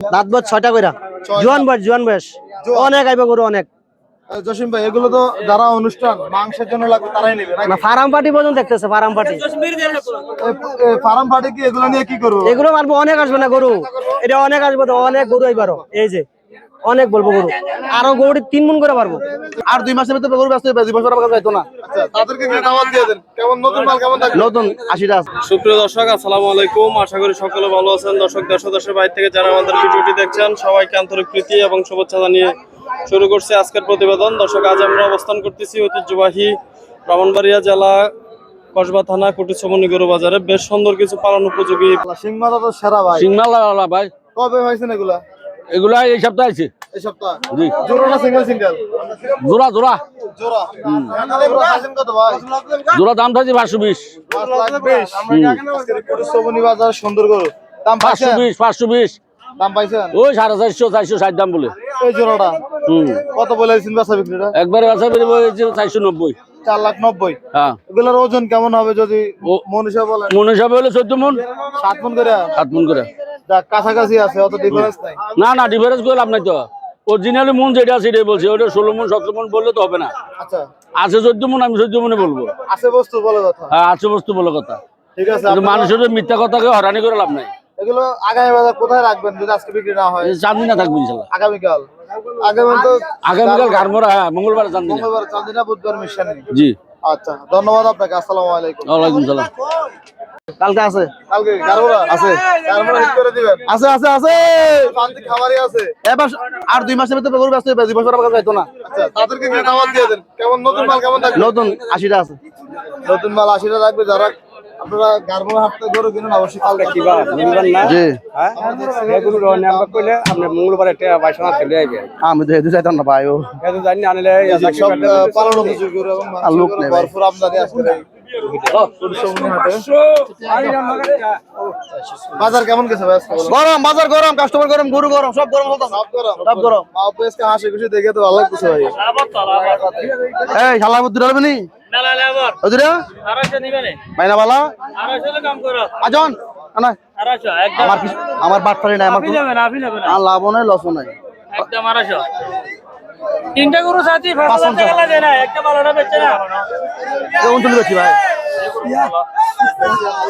দাঁত বয়স ছয়টা কইরা। জোয়ান বয়স জোয়ান বয়স। অনেক আইবা গরু অনেক। জসিম ভাই এগুলো তো যারা অনুষ্ঠান মাংসের জন্য লাগবে তারাই নেবে না ফার্ম পার্টি পর্যন্ত দেখতেছে ফার্ম পার্টি। ফার্ম পার্টি কি এগুলো নিয়ে কি করব? এগুলো মারবো অনেক আসবে না গরু। এটা অনেক আসবে তো অনেক গরু আইবারও এই যে অনেক বলব গরু। আরও গরু তিন মন করে পারব আর দুই মাসের ভিতরে গরু ব্যস্ত হয়ে দুই বছর আমার যাইতো না। আচ্ছা তাদেরকে দিয়ে দেন? কেমন নতুন মাল কেমন নতুন আশিটা সুপ্রিয় দর্শক আসসালামু আলাইকুম। আশা করি সকলে ভালো আছেন। দর্শক দেশ দেশের বাইরে থেকে যারা আমাদের ভিডিওটি দেখছেন সবাইকে আন্তরিক প্রীতি এবং শুভেচ্ছা জানিয়ে শুরু করছে আজকের প্রতিবেদন। দর্শক আজ আমরা অবস্থান করতেছি ঐতিহ্যবাহী ব্রাহ্মণবাড়িয়া জেলা কসবা থানা কুটিসমনি গরু বাজারে। বেশ সুন্দর কিছু পালন উপযোগী। সিং মাথা তো সেরা ভাই। সিগনাল ভাই। কবে হয়েছেন এগুলা? এগুলা এই সপ্তাহে আছে এই সপ্তাহ। জি। জোড়া না সিঙ্গেল সিঙ্গেল জোড়া জোড়া। জোড়া। এগুলো আছেন কত ভাই? জোড়া দাম থাকছে পাঁচশো বিশ। পাঁচ লাখ বিশ আজকের কুটিশ্বনী বাজার সুন্দর গরু। দাম পাঁচশো বিশ পাঁচশো বিশ। দাম পাইছেন? ওই সাড়ে চারশো চারশো ষাট দাম বলে। এই জোড়াটা? হুম। কত বলেছেন বেচা বিক্রিটা? একবারে বাসা চারশো নব্বই। চার লাখ নব্বই। হ্যাঁ। এগুলোর ওজন কেমন হবে যদি মনীষা বলেন? মনে সব হলে চোদ্দ মন। সাত মন করে? সাত মন করে। কাছাকাছি আছে অত ডিফারেন্স নাই। না না ডিফারেন্স করে লাভ নাই তো। অরিজিনালি মন যেটা সেটাই বলছে ওটা ষোলো মন সতেরো মন বললে তো হবে না। আচ্ছা। আছে চোদ্দ মন আমি চোদ্দ মনে বলব। আছে বস্তু বলে কথা। হ্যাঁ আছে বস্তু বলে কথা। ঠিক আছে মানুষের মিথ্যা কথাকে হরানি করে লাভ নাই। এগুলো আগামী বাজার কোথায় রাখবেন যদি আজকে বিক্রি না হয়? থাকবে ইনশাল্লাহ। আগামীকাল। আগামী আগামীকাল গারমোরা হ্যাঁ মঙ্গলবার চাঁদনি মঙ্গলবার চান্দিনা বুধবার মিশন। জি। আচ্ছা ধন্যবাদ আপনাকে আসসালামু আলাইকুম। ওয়ালাইকুম সালাম। কালকে আছে। কালকে আছে। হিট করে দিবেন। আছে আছে আছে। শান্তি খামারই আছে। এবার আর দুই মাসের ভিতরে গরু ব্যস্ত হয়ে দুই বছর আমার কাছে যাইতো না। আচ্ছা তাদেরকে কি দাওয়াত দিয়ে দেন। কেমন নতুন মাল কেমন থাকবে? নতুন আশিটা আছে। নতুন মাল আশিটা লাগবে যারা আপনারা গারমোরা হাট থেকে গরু কিনুন অবশ্যই কালকে কিবা জি। আপনি মঙ্গলবারে বাইশনা চলে আইবে আমি তো হেতু যাইতাম না ভাই ও। এত জানি আনলে সব পালন উপযোগী গরু এবং লোক নেই ভরপুর আমদানি হাটে। বাজার কেমন গেছে ভাই আজকে বলুন? গরম বাজার গরম কাস্টমার গরম গরু গরম সব গরম সব গরম। সব গরম। আজকে হাসি খুশি দেখে তো ভালো লাগতেছে ভাই। এই শালা বুদ্ধি ডালবে নি? ওদিরে মাইনা বালা। আজন আনা। আমার বাট পারি না আমার লাভও নাই লসও নাই। তিনটা গরু টাকা। না একটা ভালোটা বেচছে না। কেমন তুমি বেশি ভাই?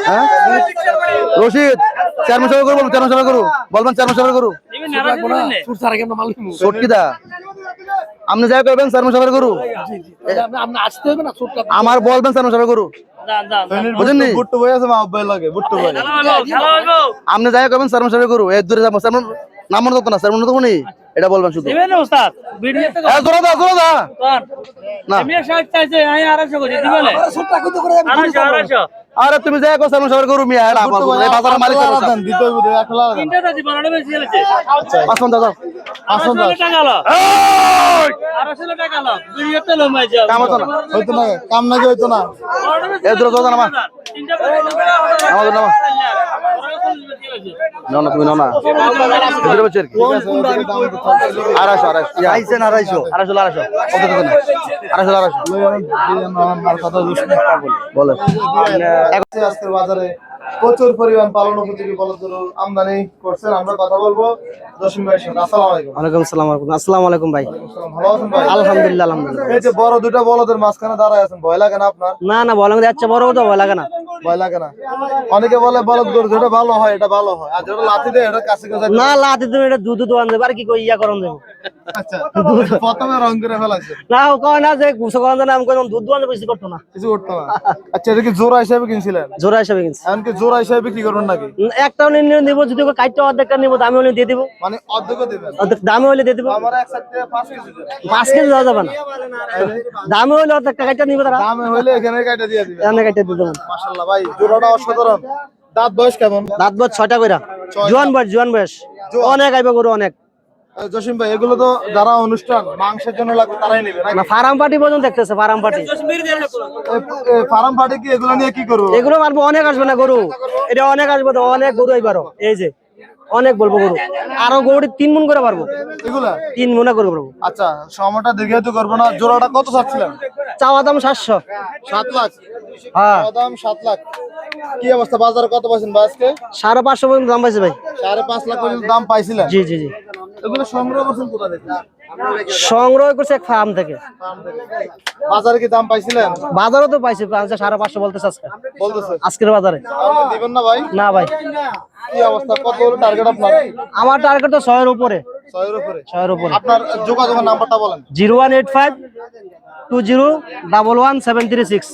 হ্যাঁ? রশিদ চেয়ারম্যান সাহেব করব চেয়ারম্যান সাহেব করু বলবেন চেয়ারম্যান সাহেব করু সটকি দা আপনি যাই করবেন চেয়ারম্যান সাহেব করু আমার বলবেন চেয়ারম্যান সাহেব করু আপনি যাই করবেন চেয়ারম্যান সাহেব করু এই দূরে যাব নাম মনে না চেয়ারম্যান তো নি এটা বলবেন শুধু। দিবেন উস্তাদ। ভিডিওতে এ, জোরে দা জোরে দা না। আমি ষাট চাইছে আমি আড়াইশো করছি দিবেন আড়াইশো আড়াইশো আরে তুমি করো চেয়ারম্যান সাহেব করু মিয়া এটা বুট্টু ভাই এই বাজারের মালিক আলাদা দেন, দিতে হইব তো, আটলা আলাদা তিনটা চাচি ভালোটা বেশি পঞ্চাশ দাও। পাঁচশো আড়াইশো দশ। টাকা লো। আড়াইশো টাকা লো। ভিডিওতে লো মাই যাও কাম হতো না। হইতো না কাম নাকি হইতো না। এ দূরে জোরে নামা। তিনটা আমাদের নামা। নাও না তুমি নোনা ভিতরে বসে আর কি। আড়াইশো আড়াইশো। আইসেন আড়াইশো? আড়াইশো আড়াইশো। কত টাকা না আড়াইশো আড়াইশো। বলে আজকের বাজারে প্রচুর পরিমাণ পালন উপযোগী বলদ আমদানি করছেন। আমরা কথা বলব। জসিম ভাইয়ের সাথে। আসসালামু আলাইকুম। ওয়ালাইকুম আসসালাম আসসালামু আলাইকুম ভাই। আসসালাম, ভালো আছেন ভাই? আলহামদুলিল্লাহ আলহামদুলিল্লাহ। এই যে বড় দুটো বলদের মাঝখানে দাঁড়ায় আছেন ভয় লাগে না আপনার? না না বলেন যাচ্ছে বড় তো ভয় লাগে না। ভয় লাগে না। অনেকে বলে বলদ গরু যেটা ভালো হয় এটা ভালো হয়। আর যেটা লাথি দেয় এটা কাছে কাছে না লাতি তুমি এটা দুধ দোয়ান দেবে আর কি কই ইয়া করন দেবো। প্রথমে রং করে ফেলাছে না ও কয় না যে গুছো করন কইলাম দুধ দোয়ান বেশি করতো না। কিছু করতো না। আচ্ছা এটা কি জোড়া হিসাবে কিনছিলেন? জোড়া হিসাবে কিনছি। এমনকি জোড়া হিসাবে বিক্রি করবেন নাকি? একটাও নিয়ে নিব যদি ওকে কাইটটা অর্ধেকটা নিব দামি হলে দিয়ে দিব। মানে অর্ধেকও দেবেন? অর্ধেক দামি হলে দিয়ে দিব। আমার এক সাইড থেকে কেজি পাঁচ কেজি দেওয়া যাবে না। দামি হলে অর্ধেকটা কাইটটা নিব তারা। দামে হইলে এখানে কাটা দিয়ে দিবেন। এখানে কাইটটা দিয়ে দেবেন মাশাআল্লাহ ভাই জোড়াটা অসাধারণ। দাঁত বয়স কেমন? দাঁত বয়স ছয়টা কইরা। ছয়টা। জোয়ান বয়স জোয়ান বয়স। অনেক আইবে গরু অনেক। জসিম ভাই এগুলো তো যারা অনুষ্ঠান মাংসের জন্য লাগবে তারাই নেবে না ফার্ম পার্টি পর্যন্ত দেখতেছে ফার্ম পার্টি। ফার্ম পার্টি কি এগুলো নিয়ে কি করব? এগুলো মারবো অনেক আসবে না গরু। এটা অনেক আসবে তো অনেক গরু এইবার এই যে অনেক বলব গরু। আরও গরু তিন মন করে পারব এগুলা? তিন মনে করে পারব আচ্ছা সময়টা দেখে তো করব না। জোড়াটা কত চাচ্ছিলেন? চাওয়া দাম সাতশো। সাত লাখ? হ্যাঁ। দাম সাত লাখ। কি অবস্থা? বাজারে কত পাইছেন বা আজকে? সাড়ে পাঁচশো পর্যন্ত দাম পাইছে ভাই। সাড়ে পাঁচ লাখ পর্যন্ত দাম পাইছিলেন? জি জি জি। এগুলো সংগ্রহ করছেন কোথা থেকে? সংগ্রহ করছে এক ফার্ম থেকে। বাজারে কি দাম পাইছিলেন? বাজারও তো পাইছে সাড়ে পাঁচশো বলতেছে আজকে। আজকের বাজারে। দিবেন না ভাই? না ভাই। কি অবস্থা? কত হলো টার্গেট আপনার? আমার টার্গেট তো ছয়ের উপরে। ছয়ের উপরে। ছয়ের উপরে। আপনার যোগাযোগের নাম্বারটা বলেন। Zero one eight five two zero double one seven three six.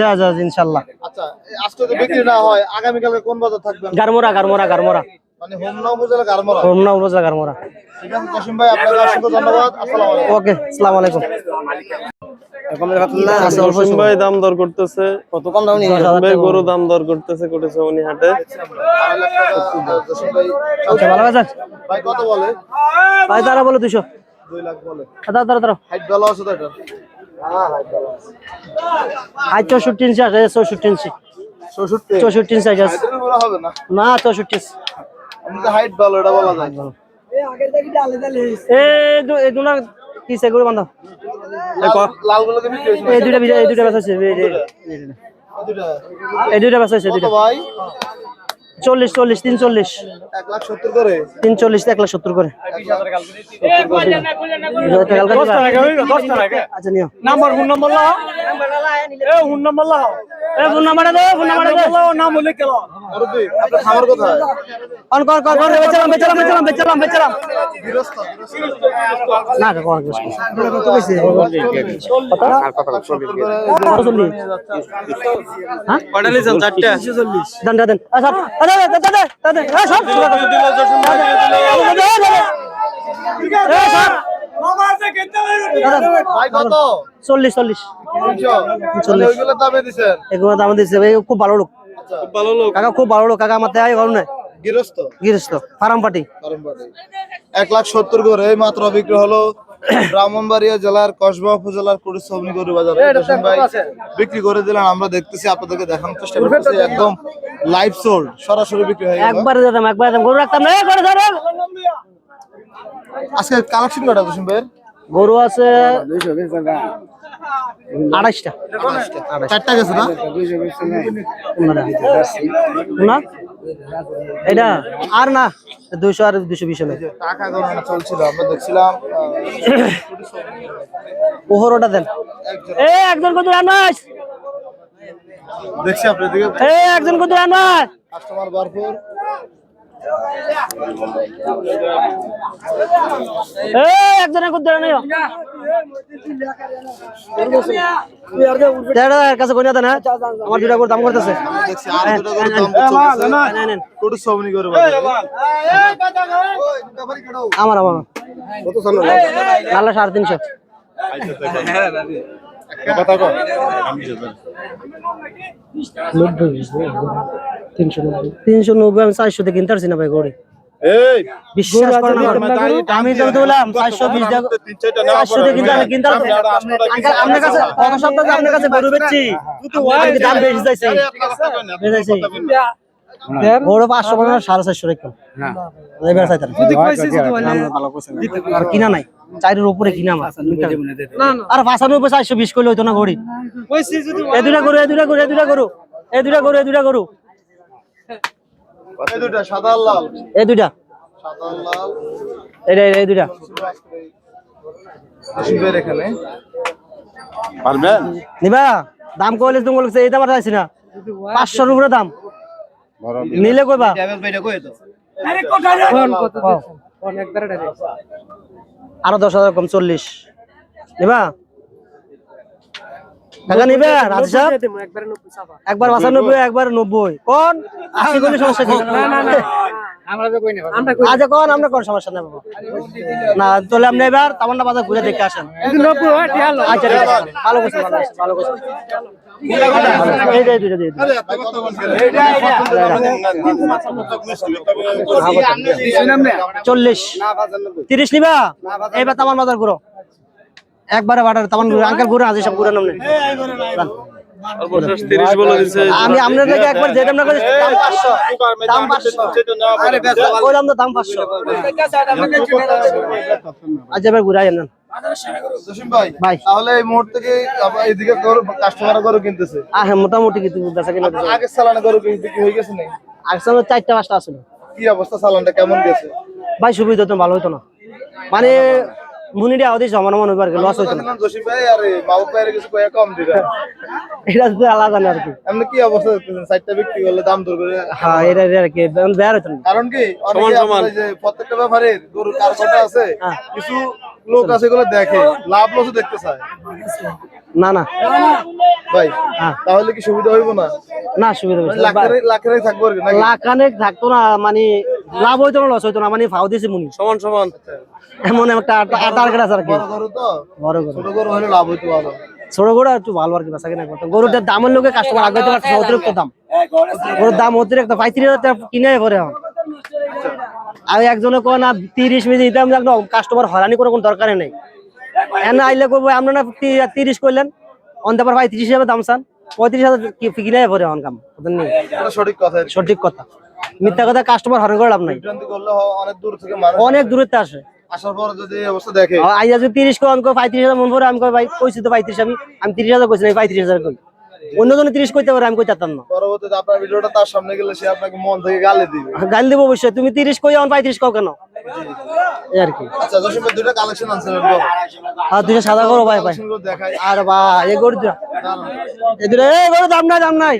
যা যা ইনশাল্লাহ। আচ্ছা আজকে যদি বিক্রি না হয় আগামীকালকে কোন বাজার থাকবেন? গারমোরা গারমোরা গারমোরা মানে হোমনা উপজেলা গারমরা হোমনা উপজেলা গারমোরা ঠিক আছে জসিম ভাই আপনাকে অসংখ্য ধন্যবাদ। আসসালামু আলাইকুম। ওকে আসসালামু আলাইকুম। না আছে অল্প জসিম সময়। ভাই দাম দর করতেছে। কত কম দাম ভাই গরু দাম দর করতেছে কোটেছে উনি হাটে আড়াই লাখ টাকা, জসিম ভাই আচ্ছা ভালো আছেন? ভাই কত বলে? ভাই তারা বলো দুশো। দুই লাখ বলে। দাঁড়া দাঁড়া দাঁড়া হাইট ভালো আছে তো এটা? আজ চৌষট্টি ইঞ্চি আছে চৌষট্টি ইঞ্চি। চৌষট্টি? চৌষট্টি ইঞ্চি আছে। হাইটের বলা হবে না। না চৌষট্টি ইঞ্চি। আমাদের হাইট ভালো এটা বলা যায় এই দুনা কি সেগুলো বান্ধব লাল গুলোকে এই দুইটা বিজা- এই দুইটা বেচা হচ্ছে এই- এই- এই দুইটা। দুইটা। এই দুইটা বেচা হচ্ছে কত দুইটা ভাই চল্লিশ চল্লিশ তিন চল্লিশ এক লাখ সত্তর করে তিন চল্লিশ এক লাখ সত্তর করে আচ্ছা নিও নাম্বার ফোন নম্বর লাও ফোন নম্বর লাও ফোন নাম্বারটা দে ফোন নাম্বারটা দে নাম আপনার খামার কোথায় অন কর কর কর বেচলাম বেচলাম বেচলাম বেচলাম বেচলাম গৃহস্থ না কর কত কইছে সত্তর করে কত চল্লিশ হ্যাঁ কয়টা নিছেন চারটা দেন দেন আচ্ছা আরে দে দে দে দে এ সব ভাই কত চল্লিশ চল্লিশ তিনশো তাহলে ওইগুলো দামে এগুলো দাম দিচ্ছে ভাই খুব ভালো লোক খুব ভালো লোক। কাকা খুব ভালো লোক। কাকা আমার দেয় ঘর নয় গৃহস্থ? গৃহস্থ ফার্ম পার্টি। এক লাখ সত্তর করে এই মাত্র বিক্রি হলো ব্রাহ্মণবাড়িয়া জেলার কসবা উপজেলার গরু বাজারে। ভাই বিক্রি করে দিলেন আমরা দেখতেছি আপনাদেরকে দেখানোর চেষ্টা করতেছি একদম লাইভ সোল্ড সরাসরি বিক্রি হয়ে একবারে দিতাম একবারে দিতাম গরু রাখতাম না এ, করে ধরো। আজকে কালেকশন কটা জসিম ভাইয়ের? গরু আছে আড়াইশটা। চারটা গেছে না? না এটা আর না দুইশো আর দুইশো বিশ হলে। টাকা গণনা চলছিল আমরা দেখছিলাম ওহরোটা দেন। এ একজন কত আনাস দেখছি আপনার দিকে। এ একজন কত আনাস কাস্টমার ভরপুর এ একজন কত আনাই দেড় কাছে কোন দেন হ্যাঁ? আমার দুটা করে দাম করতেছে। দেখছি আর দুটো করে দাম চলতেছে নেন, নেন। কুড়িশ্রমনি গরু বাজারে আমার আমার সাড়ে তিনশো। কথা কয় তিনশো নব্বই। আমি চারশোতে কিনতে পারছি না ভাই গড়ি। বিশ্বাস করেন আমি তো বললাম চারশো বিশ টাকা চারশোতে কিনতে আমি কিনতে পারছি না। আঙ্কেল, আপনার কাছে গত সপ্তাহে আপনার কাছে গরু বেচছি। দাম বেশি চাইছি। বেশি চাইছি। পাঁচশো সাড়ে চারশো রেখো। এবার চাইতাম আর কিনা নাই। চারের উপরে কিনা আমার আর উপরে চারশো বিশ করলে হইতো না ঘড়ি। এ দুটা গরু এ দুটা গরু এ দুটা গরু এ দুটা গরু এ দুটা এই দুটা সাদা আর লাল। এ দুইটা। সাদা আর লাল। এটা এটা, এই এখানে। নিবা দাম কইলে তুমি বলছে এই দাম আর চাইছি না। পাঁচশোর উপরে দাম। নিলে কইবা। আরও দশ হাজার কম চল্লিশ। নিবা? টাকা নিবে? রাজ সাহেব একবার পঁচানব্বই একবার নব্বই। কোন? আশি কোন সমস্যা কি? আচ্ছা কোন? আমরা কোন সমস্যা নেই না তাহলে আপনি এবার তামান্না বাজার ঘুরে দেখে আসেন। আচ্ছা ভালো ভালো ভালো দুইটা দিয়ে চল্লিশ। তিরিশ নিবা? এবার তামান বাজার ঘুরো। একবারে বাটার তামান ঘুরে আঙ্কেল ঘুরে আজি সব তিরিশ বলে দিচ্ছে আমি আপনার একবার যেটা করি দাম পাঁচশো দাম পাঁচশো বললাম তো দাম পাঁচশো আচ্ছা এবার ঘুরাই হ্যাঁ মোটামুটি হয়ে আসলে চারটা পাঁচটা আসলো কি অবস্থা চালানটা কেমন গেছে ভাই সুবিধা হতো ভালো হতো না মানে আওদি সমান মনে লস হইতো না। জসিম ভাই আর এই মাহবুব ভাইয়ের কিছু কয়ে কম দিবে। এটা তো আলাদা না আর কি। অবস্থা দেখতেছেন সাইডটা বিক্রি করলে দাম দর করে হ্যাঁ এটা আর কি বেয়ার হইতো না। কারণ কি অনেকে সমান সমান। যে প্রত্যেকটা ব্যাপারের গরুর কারখানা আছে হ্যাঁ। কিছু লোক আছে এগুলো দেখে লাভ লসও দেখতে চায়। না না। ভাই হ্যাঁ। তাহলে কি সুবিধা হইব না? না সুবিধা মানে হইতো না। লাখের লাখের থাকব আর কি নাকি? লাখানে থাকতো না মানে লাভ হইতো না লস হইতো না মানে ফাও দিছে মুনি। সমান সমান। এমন একটা টার্গেট আছে আর কি। বড় গরু তো? বড় গরু। ছোট গরু হলে লাভ হইতে ভালো। ছোট গরু একটু ভালো আর কি বেচা কিনা করতো গরুটার দামের লোকে কাস্টমার আগে তো অতিরিক্ত দাম। গরুর দাম অতিরিক্ত পঁয়ত্রিশ হাজার টাকা কিনে পরে এখন। আর একজনে কয় না তিরিশ মিনিট দিতাম একদম কাস্টমার হয়রানি করে কোনো দরকারই নেই। এনে আইলে করব আমরা না তিরিশ করলেন অন্ত পর পঁয়ত্রিশ হিসাবে দাম চান। পঁয়ত্রিশ হাজার কি- কিনে পরে এখন কাম? সঠিক কথা সঠিক কথা। মিথ্যা কথা কাস্টমার হয়রানি করে লাভ নাই। অনেক দূর থেকে মানুষ অনেক দূরত্বে আসে। আসার পর যদি অবস্থা দেখে। আইয়া যদি তিরিশ কো আমি পঁয়ত্রিশ হাজার মন পরে আমি ভাই কইছি তো পঁয়ত্রিশ আমি আমি তিরিশ হাজার কইছি না পঁয়ত্রিশ হাজার কই। অন্য তিরিশ কইতে পারে আমি কই না। পরবর্তীতে আপনার ভিডিওটা তার সামনে গেলে সে আপনাকে মন থেকে গালে দিবে। গাল দিব অবশ্যই। তুমি তিরিশ কই আমার পঁয়ত্রিশ কও কেন? এই আর কি। আচ্ছা জসিম ভাই দুইটা কালেকশন আনছিলেন বল আর দুইটা সাদা করো ভাই ভাই। আর বা এ গরু দুটা। এ দুটা এ গরু দাম নাই দাম নাই।